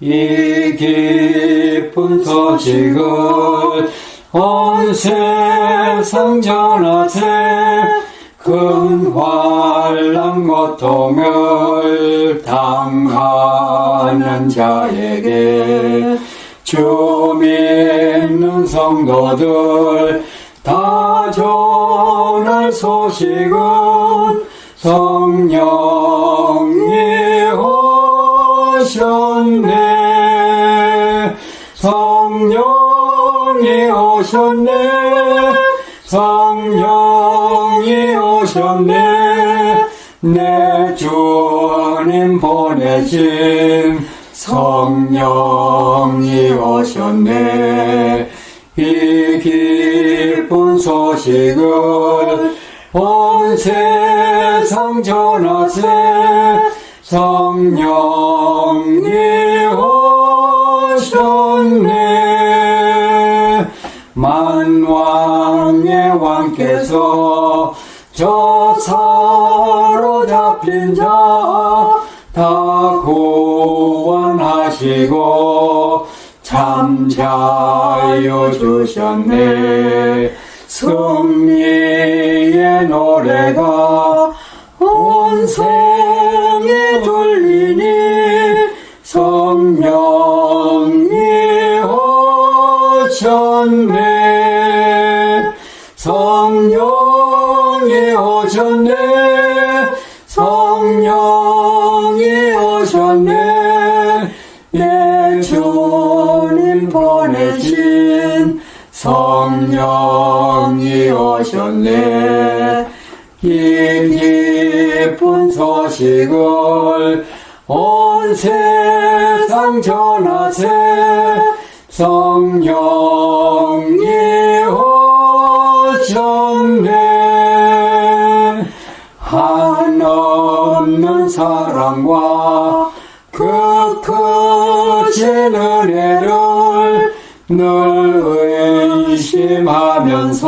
이 기쁜 소식을 온 세상 전하세 큰 환란 고통을 당하는 자에게 주 믿는 성도들 다 전할 소식은 성령이 오셨네 성령이 오셨네. 성령이 오셨네. 내 주님 보내신 성령이 오셨네. 이 기쁜 소식을 온 세상 전하세. 성령이 만왕의 왕께서 저 사로 잡힌 자 다 구원하시고 참 자유 주셨네. 승리의 노래가 온 성에 돌리니 오셨네. 성령이 오셨네. 성령이 오셨네. 내 주님 보내신 성령이 오셨네. 이 기쁜 소식을 온 세상 전하세 성령이 오셨네. 한없는 사랑과 그 크신 은혜를 늘 의심하면서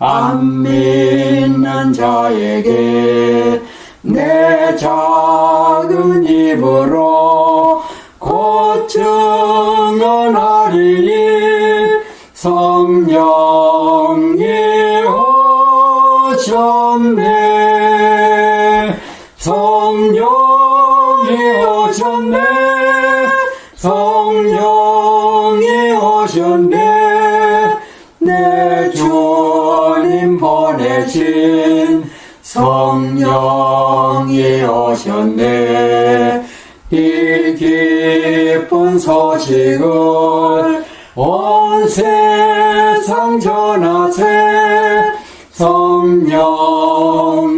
안 믿는 자에게 내 작은 입으로 성령이 오셨네. 성령이 오셨네. 성령이 오셨네. 내 주님 보내신 성령이 오셨네. 이 기쁜 소식을 온 세상 전하세 성령.